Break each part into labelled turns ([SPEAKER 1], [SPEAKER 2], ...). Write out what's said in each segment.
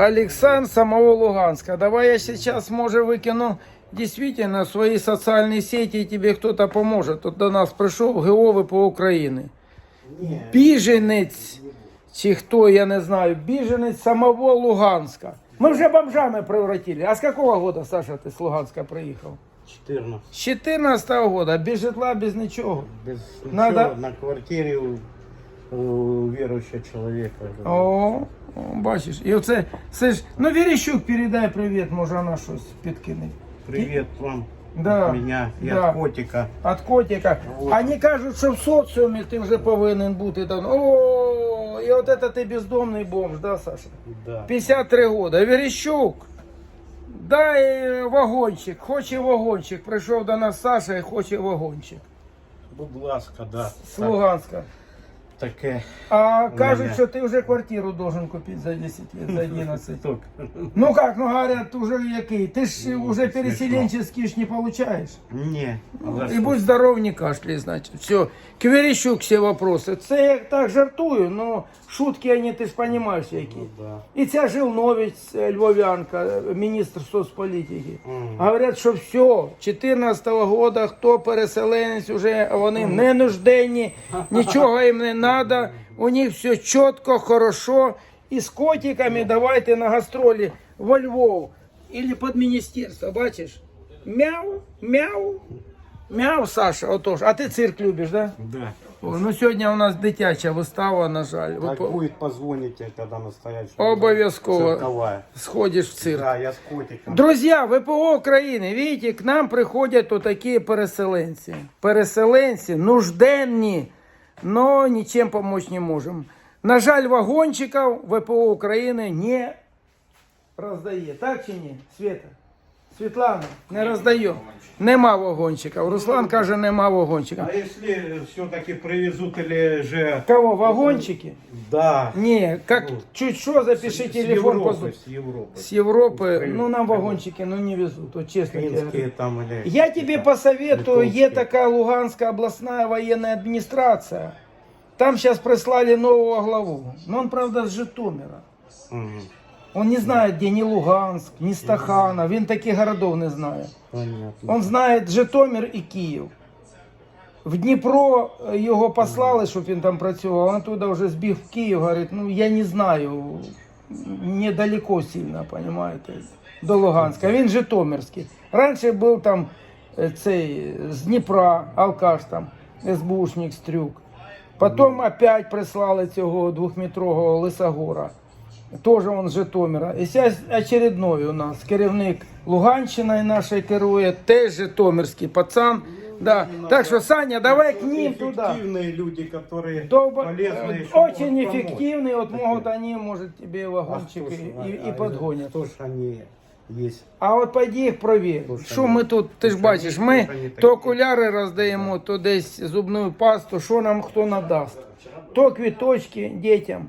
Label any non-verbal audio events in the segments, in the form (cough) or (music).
[SPEAKER 1] Александр самого Луганска. Давай я сейчас, может, выкину действительно свои социальные сети, и тебе кто-то поможет. Тут до нас прийшов ГО ВПО України. Біженець, чи хто, я не знаю, біженець самого Луганска. Ми вже бомжами превратили. А з якого года, Саша, ти з Луганська приїхав?
[SPEAKER 2] 14.
[SPEAKER 1] З 14 года, без житла, без нічого.
[SPEAKER 2] Без
[SPEAKER 1] Надо-
[SPEAKER 2] на квартирі у, віруючого чоловіка.
[SPEAKER 1] О, о, бачиш. І оце, це ж, ну Віріщук передай привіт, може вона щось підкине.
[SPEAKER 2] Привіт вам
[SPEAKER 1] Да,
[SPEAKER 2] мене і
[SPEAKER 1] да.
[SPEAKER 2] від котика.
[SPEAKER 1] От котика.
[SPEAKER 2] Вот.
[SPEAKER 1] Вони кажуть, що в соціумі ти вже повинен бути. Там. О, і от це ти бездомний бомж, да, Саша?
[SPEAKER 2] Да.
[SPEAKER 1] 53 года. Верещук, дай вагончик, хоче вагончик. Прийшов до нас Саша і хоче вагончик.
[SPEAKER 2] Будь ласка, да.
[SPEAKER 1] З Луганська.
[SPEAKER 2] Так, таке.
[SPEAKER 1] А кажуть, що ти вже квартиру должен купити за 10 лет, за 11. (laughs) Ну как, ну говорят, уже який? Ти ж уже переселенческий ж не получаешь.
[SPEAKER 2] Ні. за
[SPEAKER 1] И будь здоров, не кашляй, значит. Все. К Верещук все вопросы. Це я так жартую, но шутки они, ти ж понимаешь, які.
[SPEAKER 2] Ну, да.
[SPEAKER 1] І ця Жилнович, е, львов'янка, е, міністр соцполітики.
[SPEAKER 2] Мгм.
[SPEAKER 1] Говорять, що все, 14 года, хто переселенець, уже вони не нужденні, (laughs) нічого їм не треба, у них все чітко, хорошо. І з котиками давайте на гастролі во Львов. Или під міністерство, бачиш? Мяу, мяу, мяу, Саша, отож. А ти цирк любиш, да?
[SPEAKER 2] Да.
[SPEAKER 1] О, ну сьогодні у нас дитяча вистава, на жаль.
[SPEAKER 2] Так
[SPEAKER 1] по-
[SPEAKER 2] будет, позвоните, когда настоящая.
[SPEAKER 1] Обов'язково
[SPEAKER 2] Цирковая.
[SPEAKER 1] сходиш в цирк.
[SPEAKER 2] Да, я с котиком.
[SPEAKER 1] Друзья, ВПО України, видите, к нам приходять отакі переселенці. Переселенці, нужденні, но ничем помочь не можем. На жаль, вагончиков ВПО Украины не раздает. Так чи Света? Светлана, не роздає. Нема вагончиків. Руслан каже, нема вагончиків.
[SPEAKER 2] А если все-таки привезут или же...
[SPEAKER 1] Кого, вагончики?
[SPEAKER 2] Да.
[SPEAKER 1] Ні, как, чуть що, запиши
[SPEAKER 2] С
[SPEAKER 1] телефон.
[SPEAKER 2] Европы,
[SPEAKER 1] позвони.
[SPEAKER 2] с Европы.
[SPEAKER 1] С Европы,
[SPEAKER 2] Украины.
[SPEAKER 1] ну нам вагончики, ну не везут, вот честно тебе говорю.
[SPEAKER 2] Финские там или...
[SPEAKER 1] Я тебе посоветую,
[SPEAKER 2] Литовские.
[SPEAKER 1] есть такая Луганская областная военная администрация. Там сейчас прислали нового главу. Но он, правда, с Житомира.
[SPEAKER 2] Мгм.
[SPEAKER 1] Он не знает, где ни Луганск, ни Стаханов. Він таких городов не знає.
[SPEAKER 2] Понятно.
[SPEAKER 1] Он знає Житомир і Київ. В Дніпро його послали, щоб він там працював. Він туди вже збіг в Київ, говорить, ну я не знаю, недалеко сильно, понимаете, до Луганська. Він Житомирський. Раніше був там е, цей з Дніпра, алкаш там, СБУшник Стрюк. Потім опять прислали цього двохметрового Лисогора Тоже он з Житомира. І зараз очередной у нас керівник Луганщини нашої керує, теж Житомирський пацан. Да. Так що, Саня, давай к ним туди.
[SPEAKER 2] Эффективные люди, которые
[SPEAKER 1] Добо-
[SPEAKER 2] полезные.
[SPEAKER 1] э,
[SPEAKER 2] чтобы
[SPEAKER 1] Очень
[SPEAKER 2] помочь.
[SPEAKER 1] эффективный, вот
[SPEAKER 2] Такие.
[SPEAKER 1] могут они, может, тебе
[SPEAKER 2] А
[SPEAKER 1] вагончик
[SPEAKER 2] что ж,
[SPEAKER 1] и,
[SPEAKER 2] а-
[SPEAKER 1] и,
[SPEAKER 2] а
[SPEAKER 1] и подгонят.
[SPEAKER 2] Что ж они есть?
[SPEAKER 1] А от пойди їх провір.
[SPEAKER 2] Слушай,
[SPEAKER 1] Що
[SPEAKER 2] ну,
[SPEAKER 1] ми тут, ти ж
[SPEAKER 2] слушай,
[SPEAKER 1] бачиш,
[SPEAKER 2] ну,
[SPEAKER 1] ми
[SPEAKER 2] слушай, они
[SPEAKER 1] то
[SPEAKER 2] такі.
[SPEAKER 1] окуляри роздаємо, то десь зубну пасту, що нам хто надасть. То квіточки дітям.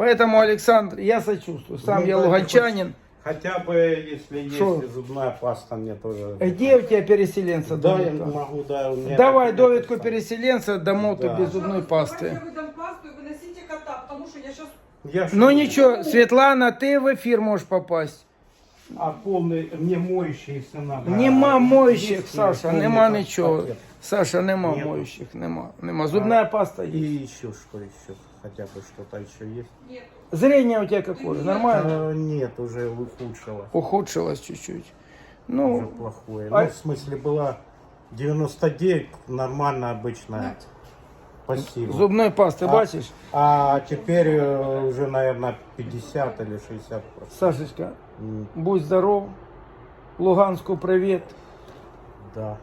[SPEAKER 1] Поэтому, Олександр, я сочувствую. Сам
[SPEAKER 2] Ну,
[SPEAKER 1] я
[SPEAKER 2] да,
[SPEAKER 1] луганчанин.
[SPEAKER 2] Хотя бы, если есть
[SPEAKER 1] Шо?
[SPEAKER 2] зубная паста, мне тоже.
[SPEAKER 1] Где у тебя переселенца
[SPEAKER 2] Да, я
[SPEAKER 1] довідка?
[SPEAKER 2] могу, да. у меня
[SPEAKER 1] Давай
[SPEAKER 2] так-
[SPEAKER 1] довідку переселенца, дамо
[SPEAKER 2] Да.
[SPEAKER 1] тобі зубної пасти.
[SPEAKER 3] Я выдам пасту и выносите кота, потому что я сейчас
[SPEAKER 2] Я ж-
[SPEAKER 1] Ну нічого, Світлана, ти в ефір можеш попасть.
[SPEAKER 2] А полный, мне моющий, если надо.
[SPEAKER 1] Нема
[SPEAKER 2] А,
[SPEAKER 1] моющих,
[SPEAKER 2] есть
[SPEAKER 1] Саша,
[SPEAKER 2] полный
[SPEAKER 1] нема
[SPEAKER 2] пак-
[SPEAKER 1] нічого.
[SPEAKER 2] пакет.
[SPEAKER 1] Саша, нема
[SPEAKER 2] Нету.
[SPEAKER 1] моющих, нема. Нема. Зубная паста
[SPEAKER 2] И
[SPEAKER 1] є.
[SPEAKER 2] еще что еще? Хотя бы что-то еще есть?
[SPEAKER 3] нет.
[SPEAKER 1] Зрение у тебя какое? Нормально?
[SPEAKER 2] А, нет, уже ухудшилось.
[SPEAKER 1] Ухудшилось чуть-чуть.
[SPEAKER 2] Уже
[SPEAKER 1] Ну,
[SPEAKER 2] плохое.
[SPEAKER 1] а-
[SPEAKER 2] Ну, в смысле, была 99, нормально, обычная. Спасибо.
[SPEAKER 1] зубной пасты,
[SPEAKER 2] А-
[SPEAKER 1] бачиш?
[SPEAKER 2] А теперь э, уже, наверное, 50 или 60.
[SPEAKER 1] Сашечка,
[SPEAKER 2] М,
[SPEAKER 1] будь здоров. Луганску привет.
[SPEAKER 2] Да.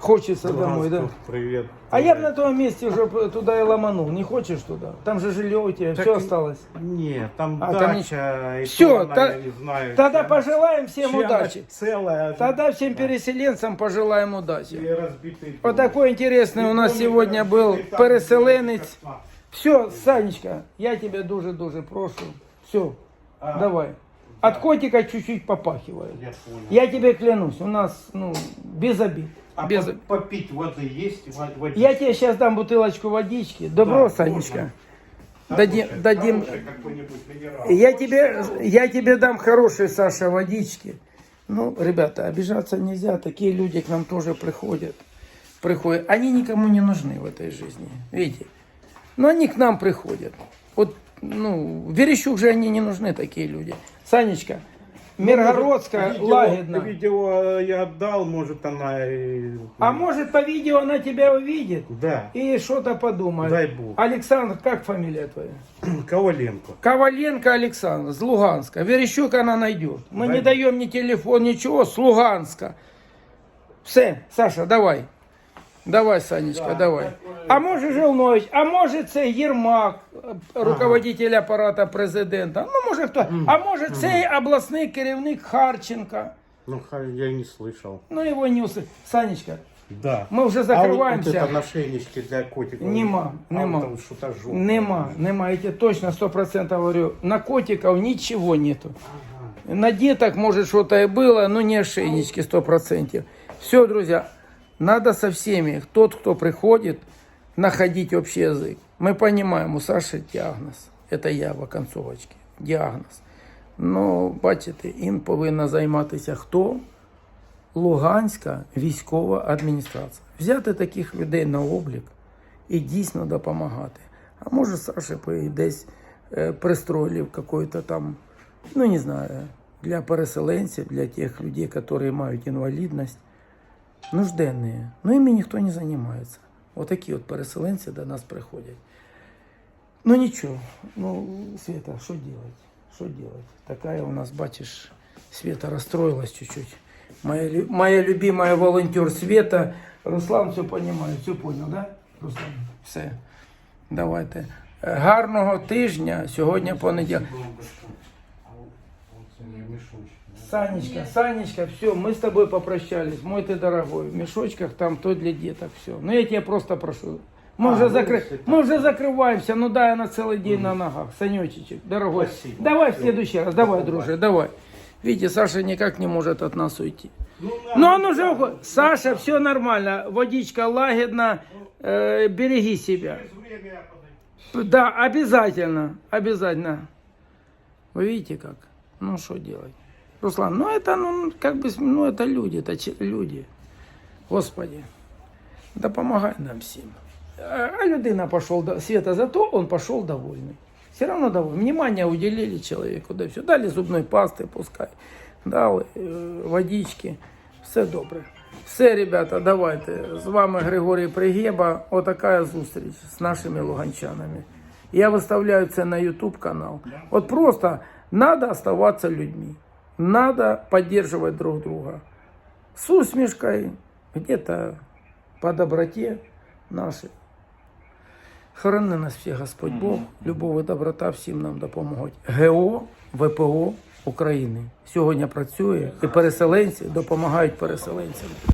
[SPEAKER 1] Хочется домой, да?
[SPEAKER 2] Луганску Привет.
[SPEAKER 1] А я бы на твоем месте уже туда и ломанул. Не хочешь туда? Там же жилье у тебя,
[SPEAKER 2] Так
[SPEAKER 1] все
[SPEAKER 2] и-
[SPEAKER 1] осталось.
[SPEAKER 2] Нет, там
[SPEAKER 1] А, там
[SPEAKER 2] дача. и
[SPEAKER 1] Всё,
[SPEAKER 2] то она,
[SPEAKER 1] та-
[SPEAKER 2] не знаю.
[SPEAKER 1] Тогда
[SPEAKER 2] чья-
[SPEAKER 1] пожелаем всем
[SPEAKER 2] она
[SPEAKER 1] удачи.
[SPEAKER 2] Целая.
[SPEAKER 1] Тогда всем переселенцам пожелаем удачи.
[SPEAKER 2] И
[SPEAKER 1] Вот такой интересный у нас
[SPEAKER 2] И
[SPEAKER 1] сегодня был
[SPEAKER 2] там
[SPEAKER 1] переселенець.
[SPEAKER 2] где-то
[SPEAKER 1] Все, Санечка, я тебя дуже-дуже прошу. Все,
[SPEAKER 2] А.
[SPEAKER 1] давай. От котика чуть-чуть попахивает.
[SPEAKER 2] Я понял.
[SPEAKER 1] Я тебе клянусь, у нас, ну, без обид.
[SPEAKER 2] А
[SPEAKER 1] без...
[SPEAKER 2] по- попить воды есть? Во- водички?
[SPEAKER 1] Я тебе сейчас дам бутылочку водички. Добро,
[SPEAKER 2] Да,
[SPEAKER 1] Санечка?
[SPEAKER 2] можно.
[SPEAKER 1] Дадим, дадим,
[SPEAKER 2] минерал.
[SPEAKER 1] я тебе, я тебе дам хорошие, Саша, водички. Ну, ребята, обижаться нельзя. Такие люди к нам тоже приходят. Приходят. Они никому не нужны в этой жизни. Видите? Но они к нам приходят. Вот, ну, Верещук же они не нужны, такие люди. Санечка, Миргородская,
[SPEAKER 2] Видео-
[SPEAKER 1] лагідна.
[SPEAKER 2] Видео я отдал, может она и...
[SPEAKER 1] А может по видео она тебя увидит
[SPEAKER 2] Да,
[SPEAKER 1] и что-то подумает.
[SPEAKER 2] дай бог.
[SPEAKER 1] Александр, как фамилия твоя? (clears throat)
[SPEAKER 2] Коваленко.
[SPEAKER 1] Коваленко Александр, с Луганска. Верещук она найдет. Мы
[SPEAKER 2] Дай
[SPEAKER 1] не даем ни телефон, ничего, с Луганска. Все, Саша, давай. Давай, Санечка, давай. А може Жилнович, а може це Єрмак, е, руководитель апарата президента. Ну, може хто. А може цей обласний керівник Харченка.
[SPEAKER 2] Ну, ха- я не слышал.
[SPEAKER 1] Ну, його не уси. Санечка,
[SPEAKER 2] Да.
[SPEAKER 1] ми вже
[SPEAKER 2] А вот
[SPEAKER 1] закриваємося.
[SPEAKER 2] это нашейнички для котиков.
[SPEAKER 1] Нема,
[SPEAKER 2] а
[SPEAKER 1] нема.
[SPEAKER 2] вот там что-то жёлтое.
[SPEAKER 1] Нема, нема, я тебе точно 100% говорю. На котиков ничего нету. На деток, может, что-то и было, но не ошейнички 100%. Все, друзья, надо со всеми, тот, кто приходит, находить общий язык. Мы понимаем, у Саши диагноз. Это я в оконцовочке. Діагноз. Ну, бачите, їм повинна займатися хто? Луганська військова адміністрація. Взяти таких людей на облік і дійсно допомагати. А може Саша би десь е, пристроїв какой-то там, ну не знаю, для переселенців, для тих людей, які мають інвалідність, нужденні. Ну ими ніхто не займається. Отакі от переселенці до нас приходять. Ну ничего, ну, Света, что делать? Что делать? Такая у нас, бачишь, Света расстроилась чуть-чуть. Моя, моя любимая волонтер Света. Руслан все понимает, все понял, да? Руслан, все. Давайте. Гарного тижня. Сьогодні понеділок. Санечка, Санечка, все, мы с тобой попрощались. Мой ты дорогой. В мешочках там то для деток, все. Ну я тебя просто прошу. Мы,
[SPEAKER 2] А,
[SPEAKER 1] уже,
[SPEAKER 2] ну,
[SPEAKER 1] закры... мы уже закрываемся, ну да, я на целый день на ногах. Санечечек, дорогой.
[SPEAKER 2] Спасибо.
[SPEAKER 1] Давай в
[SPEAKER 2] Всё.
[SPEAKER 1] следующий раз, давай, друже, давай. Видите, Саша никак не может от нас уйти.
[SPEAKER 2] Ну,
[SPEAKER 1] Ну он уже уходит. Саша, все нормально. Водичка лагідна. Э, береги себя. Да, обязательно, обязательно. Вы видите как? Ну, что делать? Руслан, ну это, ну, как бы, ну, это люди, это че- люди. Господи, да помогай нам всем. А а людина пошел, до- Света, зато он пошел довольный. Все равно довольный. Внимание уделили человеку, да все. Дали зубной пасты, пускай. Дали е, водички. Все добре. Все, ребята, давайте. З вами Григорій Пригєба. Отака зустріч з нашими луганчанами. Я виставляю це на YouTube канал. От просто надо оставаться людьми. Надо поддерживать друг друга. С усмешкой, где-то по доброте нашей. Хорони нас всіх Господь Бог, любов і доброта всім нам допоможуть. ГО, ВПО України сьогодні працює і переселенці допомагають переселенцям.